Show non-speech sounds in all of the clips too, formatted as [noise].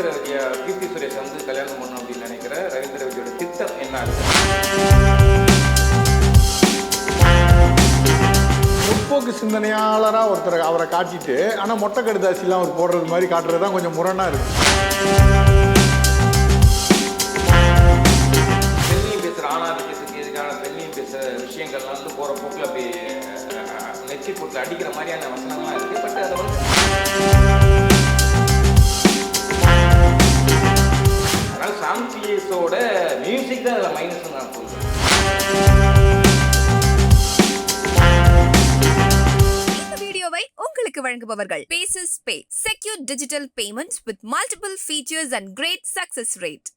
ரவீந்திர விஜயா கீர்த்தி சுரேஷ் வந்து கல்யாணம் பண்ணணும் அப்படின்னு நினைக்கிற ரவீந்திர விஜயோட திட்டம் என்ன முற்போக்கு சிந்தனையாளராக ஒருத்தர் அவரை காட்டிட்டு ஆனால் மொட்டை கடுதாசிலாம் அவர் போடுறது மாதிரி காட்டுறது தான் கொஞ்சம் முரணாக இருக்கு. பெண்ணியம் பேசுகிற ஆணாதிக்கத்துக்கு எதிரான பெண்ணியம் பேசுகிற விஷயங்கள்லாம் வந்து போகிற போக்கில் அப்படி நெற்றி போட்டு அடிக்கிற மாதிரியான வசனம்லாம் இருக்குது பட் அதை வந்து அதனால் சாம்சியஸோட மியூசிக் தான் அதில் மைனஸ் நான் சொல்கிறேன் இந்த வீடியோவை உங்களுக்கு வழங்குபவர்கள் Paces Pay secure digital payment with multiple features and great success rate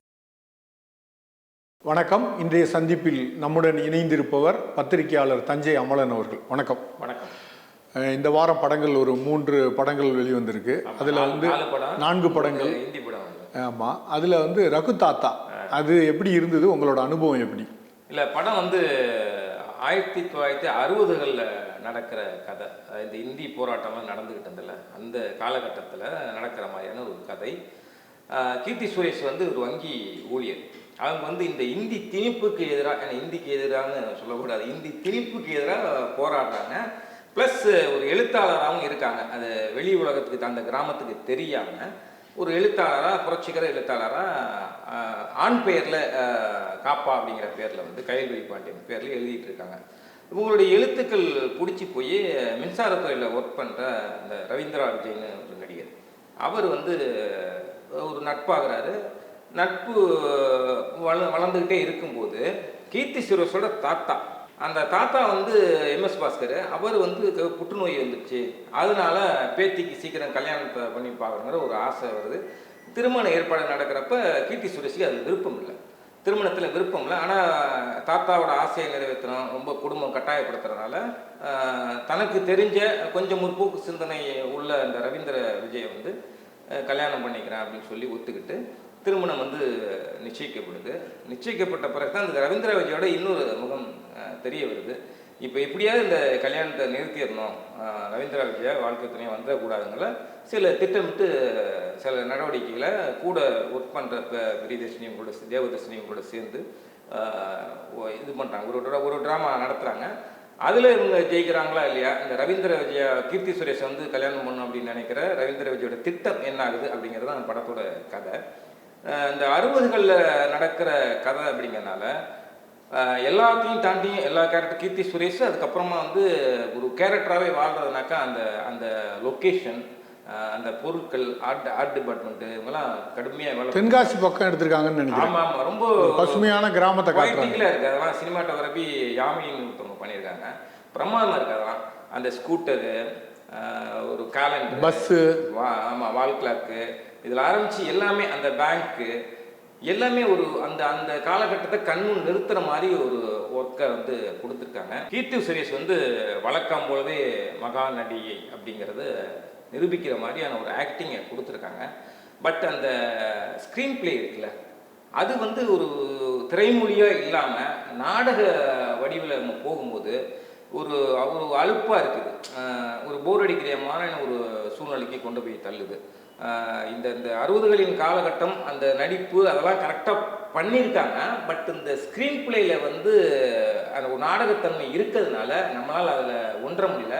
வணக்கம். இன்றைய சந்திப்பில் நம்முடன் இணைந்திருப்பவர் பத்திரிகையாளர் தஞ்சை அமலன் அவர்கள். வணக்கம். வணக்கம். இந்த வாரம் படங்கள் ஒரு மூன்று படங்கள் வெளிவந்திருக்கு. அதில் வந்து நான்கு படங்கள். ஆமாம் அதில் வந்து ரகு தாத்தா. அது எப்படி இருந்தது? உங்களோட அனுபவம் எப்படி? இல்லை படம் வந்து ஆயிரத்தி தொள்ளாயிரத்தி அறுபதுகளில் நடக்கிற கதை. இந்த இந்தி போராட்டம்லாம் நடந்துக்கிட்டு இருந்தல அந்த காலகட்டத்தில் நடக்கிற மாதிரியான ஒரு கதை. கீர்த்தி சுரேஷ் வந்து ஒரு வங்கி ஊழியர். அவங்க வந்து இந்த இந்தி திணிப்புக்கு எதிராக இந்திக்கு எதிரான்னு சொல்லக்கூடாது இந்தி திணிப்புக்கு எதிராக போராடுறாங்க. ப்ளஸ் ஒரு எழுத்தாளராகவும் இருக்காங்க. அது வெளி உலகத்துக்கு அந்த கிராமத்துக்கு தெரியாமல் ஒரு எழுத்தாளராக புரட்சிகர எழுத்தாளராக ஆண் பெயரில் காப்பா அப்படிங்கிற பேரில் வந்து கயல்வெளி பாண்டியன் பேரில் எழுதிட்டு இருக்காங்க இவங்களுடைய எழுத்துக்கள் பிடிச்சி போய் மின்சாரத்துறையில் ஒர்க் பண்ணுற இந்த ரவீந்திரா விஜய்னு ஒரு நடிகர். அவர் வந்து ஒரு நட்பாகிறாரு. நட்பு வள வளர்ந்துக்கிட்டே இருக்கும்போது கீர்த்தி சுரேஷோட தாத்தா அந்த தாத்தா வந்து எம்எஸ் பாஸ்கர் அவர் வந்து புற்றுநோய் வந்துச்சு அதனால பேத்திக்கு சீக்கிரம் கல்யாணத்தை பண்ணி பார்க்குறங்கிற ஒரு ஆசை வருது. திருமண ஏற்பாடு நடக்கிறப்ப கீர்த்தி சுரேஷுக்கு அது விருப்பம் இல்லை. திருமணத்தில் விருப்பம் இல்லை. ஆனால் தாத்தாவோட ஆசையை நிறைவேற்றணும் ரொம்ப குடும்பம் கட்டாயப்படுத்துறதுனால தனக்கு தெரிஞ்ச கொஞ்சம் முற்போக்கு சிந்தனை உள்ள அந்த ரவீந்திர விஜயை வந்து கல்யாணம் பண்ணிக்கிறேன் அப்படின்னு சொல்லி ஒத்துக்கிட்டு திருமணம் வந்து நிச்சயிக்கப்படுது. நிச்சயிக்கப்பட்ட பிறகு தான் இந்த ரவீந்திர விஜயோட இன்னொரு முகம் தெரிய வருது. இப்போ எப்படியாவது இந்த கல்யாணத்தை நிறுத்திடணும். ரவீந்திர விஜயா வாழ்க்கை துணையை வந்துடக்கூடாதுங்கள சில திட்டமிட்டு சில நடவடிக்கைகளை கூட ஒர்க் பண்ணுற பிரியதர்ஷினியும் கூட தேவதர்ஷினியும் கூட சேர்ந்து இது பண்ணுறாங்க ஒரு ஒரு ட்ராமா நடத்துகிறாங்க அதில் இவங்க ஜெயிக்கிறாங்களா இல்லையா? இந்த ரவீந்திர விஜயா கீர்த்தி சுரேஷ் வந்து கல்யாணம் பண்ணணும் அப்படின்னு நினைக்கிற ரவீந்திர விஜயோட திட்டம் என்ன ஆகுது அப்படிங்கிறது அந்த படத்தோட கதை. இந்த அறுபதுகளில் நடக்கிற கதை அப்படிங்கிறனால எல்லாத்தையும் தாண்டி எல்லா கேரக்டர் கீர்த்தி சுரேஷ் அதுக்கப்புறமா வந்து ஒரு கேரக்டராகவே வாழ்றதுனாக்கா அந்த அந்த லொக்கேஷன் அந்த பொருட்கள் ஆர்ட் ஆர்ட் டிபார்ட்மெண்ட்டு இவங்கெல்லாம் கடுமையாக வேலை தென்காசி பக்கம் எடுத்திருக்காங்கன்னு நினைக்கிறேன். ஆமாம் ஆமாம் ரொம்ப பசுமையான கிராமத்தை காட்டுறாங்க. இருக்குது அதெல்லாம் சினிமாட்டோகிராஃபி யாமின்னு ஒருத்தவங்க பண்ணியிருக்காங்க. பிரமாதமாக இருக்குது அதெல்லாம். அந்த ஸ்கூட்டரு ஒரு கேலண்டர் பஸ்ஸு வா ஆமாம் வால் கிளாக்கு இதில் ஆரம்பித்து எல்லாமே அந்த பேங்க்கு எல்லாமே ஒரு அந்த அந்த காலகட்டத்தை கண்முன் நிறுத்துற மாதிரி ஒரு ஒர்க்கை வந்து கொடுத்துருக்காங்க. கீர்த்தி சுரேஷ் வந்து வழக்கம் போலவே மகா நடிகை அப்படிங்கிறது நிரூபிக்கிற மாதிரியான ஒரு ஆக்டிங்கை கொடுத்துருக்காங்க. பட் அந்த ஸ்க்ரீன் பிளே இருக்குல்ல அது வந்து ஒரு திரைமொழியாக இல்லாமல் நாடக வடிவில் நம்ம போகும்போது ஒரு ஒரு அலுப்பாக இருக்குது. ஒரு போர் அடிக்கிறமான ஒரு சூழ்நிலைக்கு கொண்டு போய் தள்ளுது. இந்த இந்த அறுபதுகளின் காலகட்டம் அந்த நடிப்பு அதெல்லாம் கரெக்டாக பண்ணியிருக்காங்க. பட் இந்த ஸ்க்ரீன் பிளேயில் வந்து அந்த ஒரு நாடகத்தன்மை இருக்கிறதுனால நம்மளால் அதில் ஒன்ற முடியல.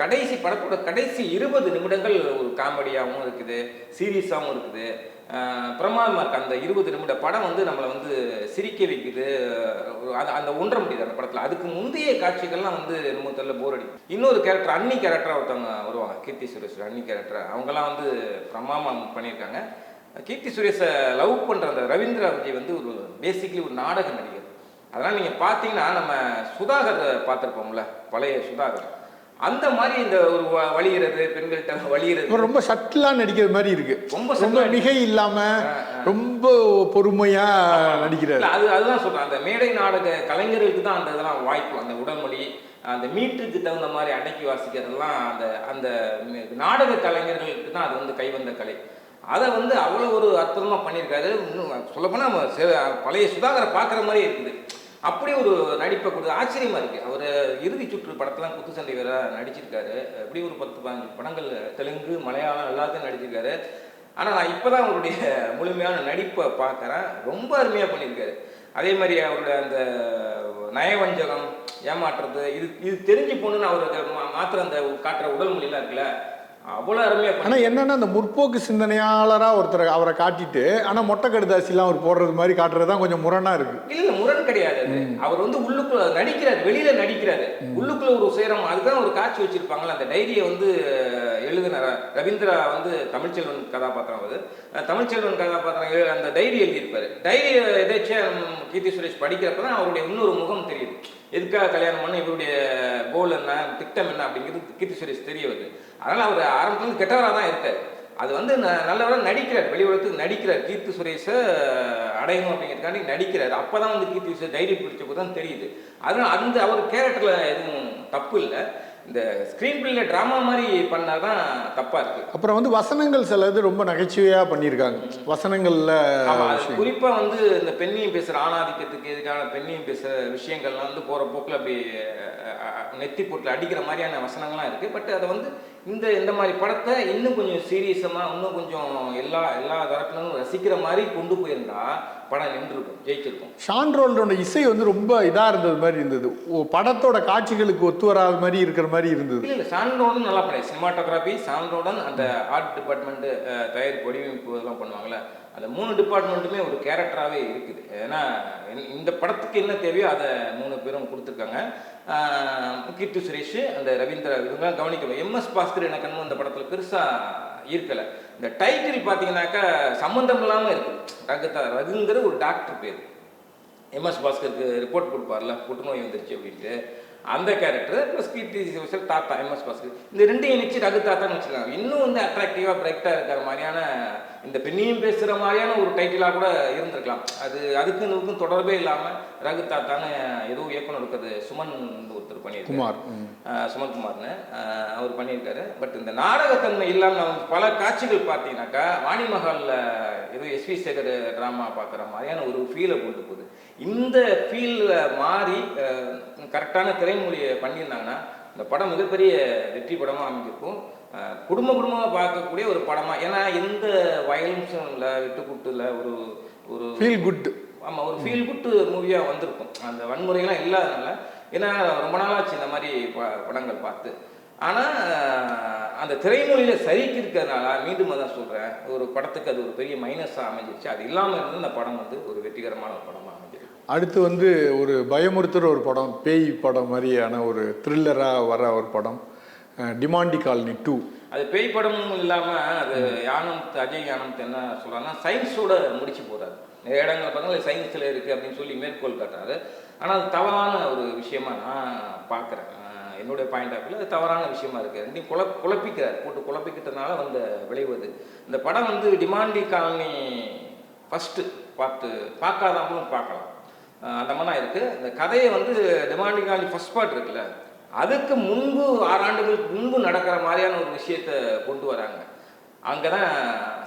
கடைசி படத்தோட கடைசி இருபது நிமிடங்கள் ஒரு காமெடியாகவும் இருக்குது சீரியஸாகவும் இருக்குது. பிரமாதமாக அந்த இருபது நிமிட படம் வந்து நம்மளை வந்து சிரிக்க வைக்குது. அந்த அது அந்த ஒன்ற முடியுது அந்த படத்தில். அதுக்கு முந்தைய காட்சிகள்லாம் வந்து ரொம்ப தெரியல போர் அடிக்கும் இன்னொரு கேரக்டர் அன்னி கேரக்டராக ஒருத்தவங்க வருவாங்க கீர்த்தி சுரேஷ் அன்னி கேரக்டர் அவங்கெல்லாம் வந்து பிரமாதம் பண்ணியிருக்காங்க. கீர்த்தி சுரேஷை லவ் பண்ணுற அந்த ரவீந்திரா விஜய் வந்து ஒரு பேசிக்லி ஒரு நாடக நடிகர். அதனால் நீங்கள் பார்த்தீங்கன்னா நம்ம சுதாகர் பார்த்துருப்போம்ல பழைய சுதாகர். அந்த மாதிரி இந்த ஒரு வ- வலிகிறது பெண்கள்கிட்ட வலிகிறது இவர் ரொம்ப சட்டிலா நடிக்கிற மாதிரி இருக்கு. ரொம்ப ரொம்ப மிகை இல்லாம ரொம்ப பொறுமையா நடிக்கிறாரு. அது அதுதான் சொல்றேன். அந்த மேடை நாடக கலைஞர்களுக்கு தான் அந்த இதெல்லாம் வாய்ப்பு அந்த உடல்மொழி அந்த மீட்டருக்கு தகுந்த மாதிரி அடக்கி வாசிக்கிறதெல்லாம் அந்த அந்த நாடக கலைஞர்களுக்கு தான் அது வந்து கைவந்த கலை. அதை வந்து அவ்வளோ ஒரு அற்புதமாக பண்ணியிருக்காரு. இன்னும் சொல்லப்போனால் நம்ம பழைய சுதாகரை பார்க்குற மாதிரியே இருக்குது. அப்படி ஒரு நடிப்பை கொடுத்து ஆச்சரியமா இருக்கு. அவர் இறுதி சுற்று படத்தெல்லாம் குத்துச்சண்டை வேற நடிச்சிருக்காரு. எப்படி ஒரு பத்து பதினஞ்சு படங்கள் தெலுங்கு மலையாளம் எல்லாத்தையும் நடிச்சிருக்காரு. ஆனால் நான் இப்போ தான் அவருடைய முழுமையான நடிப்பை பார்க்குறேன் ரொம்ப அருமையாக பண்ணியிருக்காரு. அதே மாதிரி அவருடைய அந்த நயவஞ்சகம் ஏமாற்றுறது இது இது தெரிஞ்சு போகணுன்னு அவருக்கு மா- அந்த காட்டுற உடல் மொழியெல்லாம் இருக்குல்ல அவ்வளோ அருமையாக ஆனா என்னன்னா அந்த முற்போக்கு சிந்தனையாளரா ஒருத்தர் அவரை காட்டிட்டு ஆனா மொட்டை கடுதாசிலாம் அவர் போடுறது மாதிரி காட்டுறது தான் கொஞ்சம் முரணா இருக்கு. இல்ல இல்ல முரண் கிடையாது அது. அவர் வந்து உள்ளுக்குள்ள நடிக்கிறாரு வெளியில நடிக்கிறாரு. உள்ளுக்குள்ள ஒரு சுயரம் அதுதான் ஒரு காட்சி வச்சிருப்பாங்கல்ல அந்த டைரியை வந்து எழுதின ரவீந்திரா வந்து தமிழ்ச்செல்வன் கதாபாத்திரம் அது தமிழ்ச்செல்வன் கதாபாத்திரம் அந்த டைரி எழுதியிருப்பாரு. டைரி எதாச்சும் கீர்த்தி சுரேஷ் படிக்கிறப்ப தான் அவருடைய இன்னொரு முகம் தெரியுது. எதுக்காக கல்யாணம் பண்ண இவருடைய கோல் என்ன திட்டம் என்ன அப்படிங்கிறது கீர்த்தி சுரேஷ் தெரிய வருது அதனால அவர் ஆரம்பத்துல கெட்டவராக தான் இருக்காரு. அது வந்து ந- நல்லவராக நடிக்கிறார். வெளி உலகத்துக்கு நடிக்கிறார். கீர்த்தி சுரேஷை அடையணும் அப்படிங்கிறதுக்காண்டி நடிக்கிறார். அப்போ தான் வந்து கீர்த்தி சுரேஷ் தைரியம் பிடிச்சப்போ தான் தெரியுது. அதனால் அந்த அவர் கேரக்டரில் எதுவும் தப்பு இல்லை. இந்த ஸ்க்ரீன் பிளேல ட்ராமா மாதிரி பண்ணால் தான் தப்பாக இருக்குது அப்புறம் வந்து வசனங்கள் சிலது ரொம்ப நகைச்சுவையா பண்ணியிருக்காங்க. வசனங்கள்ல ஆமா அது விஷயம். குறிப்பா வந்து இந்த பெண்ணியம் பேசுற ஆணாதிக்கத்துக்கு இதுக்கான பெண்ணியம் பேசுற விஷயங்கள்லாம் வந்து போற போக்குல அப்படி நெத்தி போட்டுல அடிக்கிற மாதிரியான வசனங்கள்லாம் இருக்கு. பட் அதை வந்து இந்த இந்த மாதிரி படத்தை இன்னும் கொஞ்சம் சீரியஸமா இன்னும் கொஞ்சம் எல்லா எல்லா தரப்புலும் ரசிக்கிற மாதிரி கொண்டு போயிருந்தா படம் நின்றுருக்கும் ஜெயிச்சிருக்கும். ஷான் ரோல்டோட இசை வந்து ரொம்ப இதா இருந்தது மாதிரி இருந்தது. படத்தோட காட்சிகளுக்கு ஒத்து வராத மாதிரி இருக்கிற மாதிரி இருந்தது. இல்ல இல்ல சான்றோடன் நல்லா பண்ணி சினிமாட்டோகிராஃபி சான்றோடன் அந்த ஆர்ட் டிபார்ட்மெண்ட் தயாரிப்பு வடிவமைப்பு இதெல்லாம் பண்ணுவாங்கல்ல அந்த மூணு டிபார்ட்மெண்ட்டுமே ஒரு கேரக்டராகவே இருக்குது. ஏன்னா இந்த- படத்துக்கு என்ன தேவையோ அதை மூணு பேரும் கொடுத்துருக்காங்க. கீர்த்தி சுரேஷ் அந்த ரவீந்திர இவங்க கவனிக்கணும் எம்எஸ் பாஸ்கர் எனக்கு அந்த படத்தில் பெருசாக ஈர்க்கலை. இந்த டைட்டில் பார்த்தீங்கன்னாக்கா சம்மந்தம் இல்லாமல் இருக்குது ரகுதா ரகுங்கிற ஒரு டாக்டர் பேர். எம்எஸ் பாஸ்கருக்கு ரிப்போர்ட் கொடுப்பார்ல புற்றுநோய் வந்துருச்சு அப்படின்ட்டு. அந்த கேரக்டர் ப்ளஸ் கீர்த்தி தாத்தா எம்எஸ் பாஸ்கர் இந்த ரெண்டையும் இணைச்சு ரகு தாத்தான்னு வச்சுருக்காங்க இன்னும் வந்து அட்ராக்டிவாக பிரைட்டாக இருக்கிற மாதிரியான இந்த பெண்ணையும் பேசுகிற மாதிரியான ஒரு டைட்டிலாக கூட இருந்திருக்கலாம். அது அதுக்கும் இதுக்கும் தொடர்பே இல்லாமல் ரகு தாத்தான்னு ஏதோ இயக்குனர் இருக்கிறது சுமன் ஒருத்தர் பண்ணியிருக்காரு. குமார் ம். ஆஹ் சுமன்குமார்னு ஆஹ் அவர் பண்ணியிருக்காரு. பட் இந்த நாடகத்தன்மை இல்லாமல் நம்ம பல காட்சிகள் பார்த்தீங்கன்னாக்கா வாணிமஹாலில் ஏதோ எஸ்வி சேகர் ட்ராமா பார்க்குற மாதிரியான ஒரு ஃபீலை கொண்டு போகுது. இந்த ஃபீலில் மாறி கரெக்டான திரைமொழியை பண்ணியிருந்தாங்கன்னா இந்த படம் மிகப்பெரிய வெற்றி படமாக அமைஞ்சிருக்கும். குடும்ப குடும்பமாக பார்க்கக்கூடிய ஒரு படமாக ஏன்னா எந்த வயலன்ஸும் இல்லை விட்டுக்குட்டு இல்லை ஒரு ஒரு ஃபீல் குட் ஆமாம் ஒரு ஃபீல் குட் மூவியாக வந்திருக்கும். அந்த வன்முறைகள்லாம் இல்லாதனால ஏன்னா ரொம்ப நாளாச்சு இந்த மாதிரி ப- படங்கள் பார்த்து. ஆனால் அந்த திரைமொழியில் சரிக்கு இருக்கிறதுனால மீண்டும் அதான் சொல்கிறேன் ஒரு படத்துக்கு அது ஒரு பெரிய மைனஸாக அமைஞ்சிருச்சு. அது இல்லாமல் இருந்து இந்த படம் வந்து ஒரு வெற்றிகரமான ஒரு படமாக அமைஞ்சிருக்கு. அடுத்து வந்து ஒரு பயமுறுத்துற ஒரு படம் பேய் படம் மாதிரியான ஒரு த்ரில்லராக வர ஒரு படம் டிமாண்டி காலனி டூ அது பேய் படமும் இல்லாமல் அது யானம்த் அஜய் யானம்த் என்ன சொல்கிறாங்கன்னா சயின்ஸோட முடிச்சு போகிறாரு நிறைய இடங்கள் பார்த்தா சயின்ஸில் இருக்குது அப்படின்னு சொல்லி மேற்கோள் காட்டுறாரு. ஆனால் அது தவறான ஒரு விஷயமா நான் பார்க்குறேன் என்னுடைய பாயிண்ட் ஆஃப் வியூ அது தவறான விஷயமா இருக்குது ரெண்டையும் குழப் குழப்பிக்கிறார். போட்டு குழப்பிக்கிட்டனால வந்த விளைவது. இந்த படம் வந்து டிமாண்டி காலனி ஃபஸ்ட்டு பார்த்து பார்க்காதவங்களும் பார்க்கலாம். அந்த மாதிரி இருக்குது இந்த கதையை வந்து டிமாண்டி காலனி ஃபஸ்ட் பார்ட் இருக்குல்ல அதுக்கு முன்பு ஆறு ஆண்டுகளுக்கு முன்பு நடக்கிற மாதிரியான ஒரு விஷயத்தை கொண்டு வராங்க. அங்கே தான்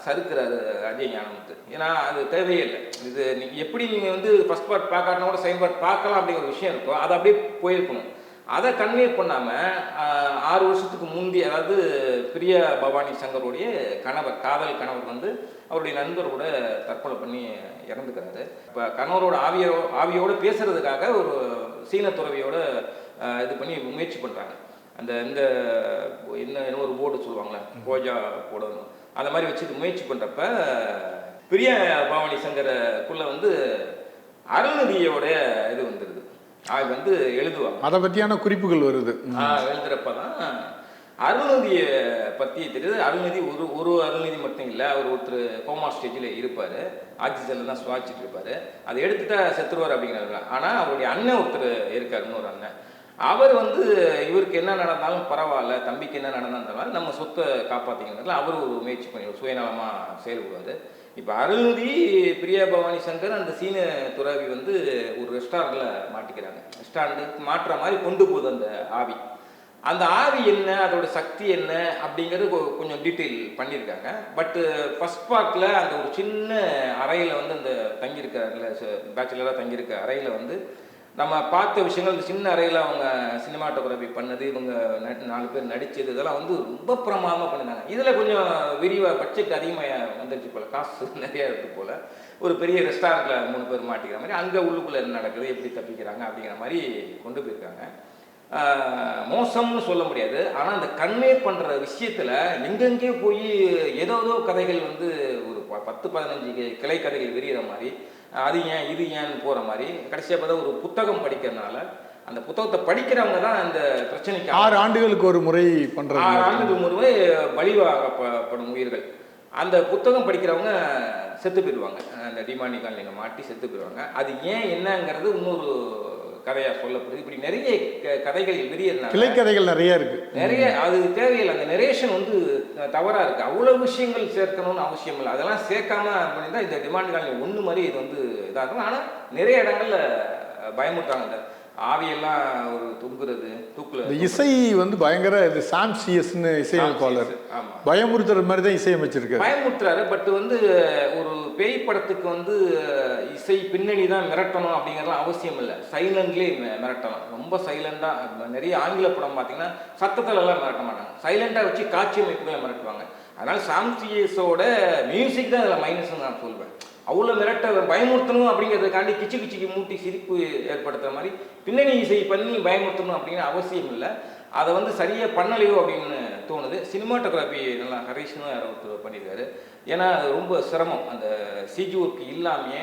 சறுக்கிறாரு அஜய் ஞானமுத்து. ஏன்னா அது தேவையே இல்லை. இது எப்படி நீங்கள் வந்து ஃபஸ்ட் பார்ட் பார்க்காட்டினா கூட செகண்ட் பார்ட் பார்க்கலாம் அப்படிங்கிற ஒரு விஷயம் இருக்கோ அது அப்படியே போயிருக்கணும். அதை கன்வே பண்ணாமல் ஆறு வருஷத்துக்கு முந்தி அதாவது பிரியா பவானி சங்கருடைய கணவர் காதல் கணவர் வந்து அவருடைய நண்பரோட தற்கொலை பண்ணி இறந்துக்கிறாரு. இப்போ கணவரோட ஆவியோ ஆவியோடு பேசுறதுக்காக ஒரு சீன துறவியோட இது பண்ணி முயற்சி பண்ணுறாங்க அந்த இந்த என்ன என்ன ஒரு போர்டு சொல்லுவாங்களே கோஜா போடணும் அந்த மாதிரி வச்சுட்டு முயற்சி பண்ணுறப்ப பிரிய பவானி சங்கருக்குள்ள வந்து அருள்நதியோட இது வந்துடுது அது வந்து எழுதுவாங்க. அதை பற்றியான குறிப்புகள் வருது. எழுதுறப்ப தான் அருள்நிதியை பற்றி தெரியுது. அருள்நிதி ஒரு ஒரு அருள்நிதி மட்டும் இல்லை அவர் ஒருத்தர் கோமா ஸ்டேஜில் இருப்பார். ஆக்சிஜனில் தான் சுவாச்சிட்டு இருப்பார். அதை எடுத்துட்டா செத்துருவார் அப்படிங்கிறாங்க ஆனால் அவருடைய அண்ணன் ஒருத்தர் இருக்கார் இன்னொரு அண்ணன். அவர் வந்து இவருக்கு என்ன நடந்தாலும் பரவாயில்ல தம்பிக்கு என்ன நடந்தாலும் நம்ம சொத்தை காப்பாற்றிக்கிறதுல அவர் ஒரு முயற்சி பண்ணி சுயநலமாக செயல்படுவார். இப்போ அருள்நிதி பிரியா பவானி சங்கர் அந்த சீன துறவி வந்து ஒரு ரெஸ்டாரண்ட்டில் மாட்டிக்கிறாங்க. ரெஸ்டாரண்ட்டு மாட்டுற மாதிரி கொண்டு போகுது அந்த ஆவி. அந்த ஆவி என்ன அதோட சக்தி என்ன அப்படிங்கிறது கொ- கொஞ்சம் டீட்டெயில் பண்ணியிருக்காங்க. பட்டு ஃபஸ்ட் பார்ட்டில் அந்த ஒரு சின்ன அறையில் வந்து அந்த தங்கியிருக்க பேச்சுலராக தங்கியிருக்க அறையில் வந்து நம்ம பார்த்த விஷயங்கள் இந்த சின்ன அறையில் அவங்க சினிமாட்டோகிராஃபி பண்ணது இவங்க நாலு பேர் நடித்தது இதெல்லாம் வந்து ரொம்ப பிரமாதமாக பண்ணிருந்தாங்க இதில் கொஞ்சம் விரிவாக பட்ஜெட் அதிகமாக வந்துருச்சு போல் காசு [laughs] நிறையா இருக்கு போல். ஒரு பெரிய ரெஸ்டாரண்ட்டில் மூணு பேர் மாட்டிக்கிற மாதிரி அங்கே உள்ளுக்குள்ளே என்ன நடக்குது எப்படி தப்பிக்கிறாங்க அப்படிங்கிற மாதிரி கொண்டு போயிருக்காங்க. மோசம்னு சொல்ல முடியாது. ஆனால் அந்த கன்வே பண்ணுற விஷயத்தில் எங்கெங்கே போய் ஏதோ ஏதோ கதைகள் வந்து ஒரு பத்து பதினஞ்சு கிளை கதைகள் விரிகிற மாதிரி அது ஏன் இது ஏன்னு போகிற மாதிரி கடைசியாக பார்த்தா ஒரு புத்தகம் படிக்கிறதுனால அந்த புத்தகத்தை படிக்கிறவங்க தான் அந்த பிரச்சனைக்கு ஆறு ஆண்டுகளுக்கு ஒரு முறை பண்றது ஆறு ஆண்டுக்கு முறை பலிவாகப்படும் உயிர்கள். அந்த புத்தகம் படிக்கிறவங்க செத்து போயிடுவாங்க. அந்த டிமாண்டி காலனியில் மாட்டி செத்து போயிடுவாங்க. அது ஏன் என்னங்கிறது இன்னொரு கதையாக சொல்லப்படுது. இப்படி நிறைய கதைகள் விரியறதுனால கிளைக்கதைகள் நிறைய இருக்கு. நிறைய அது தேவையில்லை. அந்த நெரேஷன் வந்து தவறாக இருக்குது அவ்வளோ விஷயங்கள் சேர்க்கணும்னு அவசியம் இல்லை. அதெல்லாம் சேர்க்காம பண்ணியிருந்தா இந்த டிமாண்ட் காலனி ஒன்று மாதிரி இது வந்து இதாக இருக்கும் ஆனால் நிறைய இடங்கள்ல பயமுறுத்தாங்க ஆவியெல்லாம் ஒரு தொங்குறது தூக்குல இந்த இசை வந்து பயங்கர இது சாம் சிஎஸ்னு இசையமைப்பாளர். பயமுறுத்துற மாதிரி தான் இசையமைச்சிருக்காரு. பயமுறுத்துறாரு பட் வந்து ஒரு பேய் படத்துக்கு வந்து இசை பின்னணி தான் மிரட்டணும் அப்படிங்கிறதுலாம் அவசியம் இல்லை. சைலண்ட்லேயே மிரட்டலாம். ரொம்ப சைலண்டாக நிறைய ஆங்கில படம் பார்த்தீங்கன்னா சத்தத்துல எல்லாம் மிரட்ட மாட்டாங்க. சைலண்டாக வச்சு காட்சி அமைப்புகளை மிரட்டுவாங்க. அதனால சாம்சியஸோட மியூசிக் தான் இதில் மைனஸ்னு நான் சொல்வேன். அவ்வளோ மிரட்ட பயமுறுத்தணும் அப்படிங்கிறதுக்காண்டி கிச்சு கிச்சிக்கு மூட்டி சிரிப்பு ஏற்படுத்துற மாதிரி பின்னணி இசை பண்ணி பயமுறுத்தணும் அப்படின்னு அவசியம் இல்லை. அதை வந்து சரியாக பண்ணலையோ அப்படின்னு தோணுது. சினிமாட்டோகிராஃபி நல்லா ஹரிஷ்னு யாரோ ஒருத்தர் பண்ணியிருக்காரு ஏன்னா அது ரொம்ப சிரமம். அந்த சிஜி ஒர்க் இல்லாமையே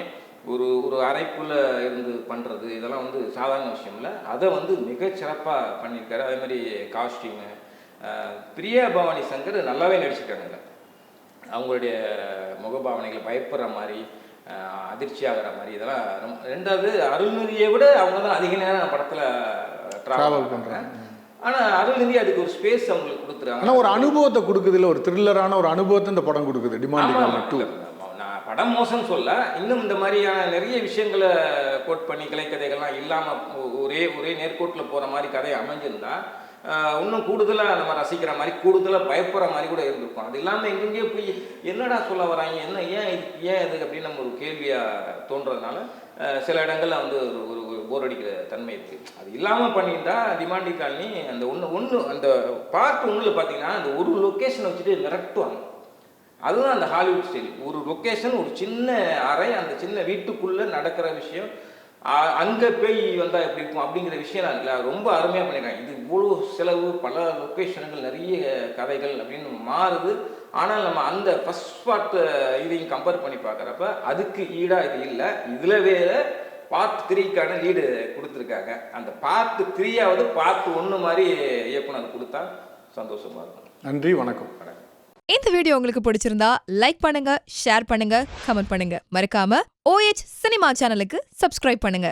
ஒரு ஒரு அறைக்குள்ளே இருந்து பண்ணுறது இதெல்லாம் வந்து சாதாரண விஷயம் இல்லை. அதை வந்து மிகச்சிறப்பாக பண்ணியிருக்காரு அதே மாதிரி காஸ்டியூமு பிரியா பவானி சங்கர் நல்லாவே நடிச்சிருக்காங்க அவங்களுடைய முகபாவனைகளை பயப்படுற மாதிரி அதிர்ச்சி ஆகிற மாதிரி இதெல்லாம் ரொம்ப ரெண்டாவது அருள்நிதியை விட அவங்க தான் அதிக நேரம் படத்தில் ட்ராவல். பண்ணுறாங்க ஆனால் அருள்நிதி அதுக்கு ஒரு ஸ்பேஸ் அவங்களுக்கு கொடுத்துருக்காங்க ஆனா ஒரு அனுபவத்தை கொடுக்குதுல ஒரு த்ரில்லரான ஒரு அனுபவத்தை இந்த படம் கொடுக்குது. டிமாண்டிங் நான் படம் மோசம் சொல்ல இன்னும் இந்த மாதிரியான நிறைய விஷயங்களை கோட் பண்ணி கிளைக்கதைகள்லாம் இல்லாமல் ஒரே ஒரே நேர்கோட்டில் போகிற மாதிரி கதை அமைஞ்சிருந்தா இன்னும் கூடுதலாக நம்ம ரசிக்கிற மாதிரி கூடுதலாக பயப்படுற மாதிரி கூட இருந்திருக்கும். அது இல்லாமல் எங்கெங்கேயோ போய் என்னடா சொல்ல வராங்க என்ன ஏன் இது ஏன் இது அப்படின்னு நம்ம ஒரு கேள்வியாக தோன்றதுனால சில இடங்களில் வந்து ஒரு ஒரு போர் அடிக்கிற தன்மை இருக்குது அது இல்லாமல் பண்ணியிருந்தா டிமாண்டி காலனி அந்த ஒன்று ஒன்று அந்த பார்ட் ஒன்றில் பார்த்தீங்கன்னா அந்த ஒரு லொக்கேஷனை வச்சுட்டு மிரட்டுவாங்க. அதுதான் அந்த ஹாலிவுட் ஸ்டைல் ஒரு லொக்கேஷன் ஒரு சின்ன அறை அந்த சின்ன வீட்டுக்குள்ளே நடக்கிற விஷயம் அங்க பேய் வந்தா எப்படி இருக்கும் அப்படிங்கிற விஷயம் இருக்குல்ல ரொம்ப அருமையா பண்ணிருக்காங்க இது இவ்வளோ செலவு பல லொக்கேஷன்கள் நிறைய கதைகள் அப்படின்னு மாறுது. ஆனால் நம்ம அந்த ஃபர்ஸ்ட் பார்ட் இதையும் கம்பேர் பண்ணி பார்க்குறப்ப அதுக்கு ஈடா இது இல்லை. இதுல வேற பார்ட் த்ரீக்கான லீடு கொடுத்துருக்காங்க. அந்த பார்ட் த்ரீயாவது பார்ட் ஒன்று மாதிரி இயக்குனர் கொடுத்தா சந்தோஷமா இருக்கும். நன்றி வணக்கம். வணக்கம். இந்த வீடியோ உங்களுக்கு பிடிச்சிருந்தா லைக் பண்ணுங்க ஷேர் பண்ணுங்க கமெண்ட் பண்ணுங்க. மறக்காம ஓஎச் சினிமா சேனலுக்கு சப்ஸ்கிரைப் பண்ணுங்க.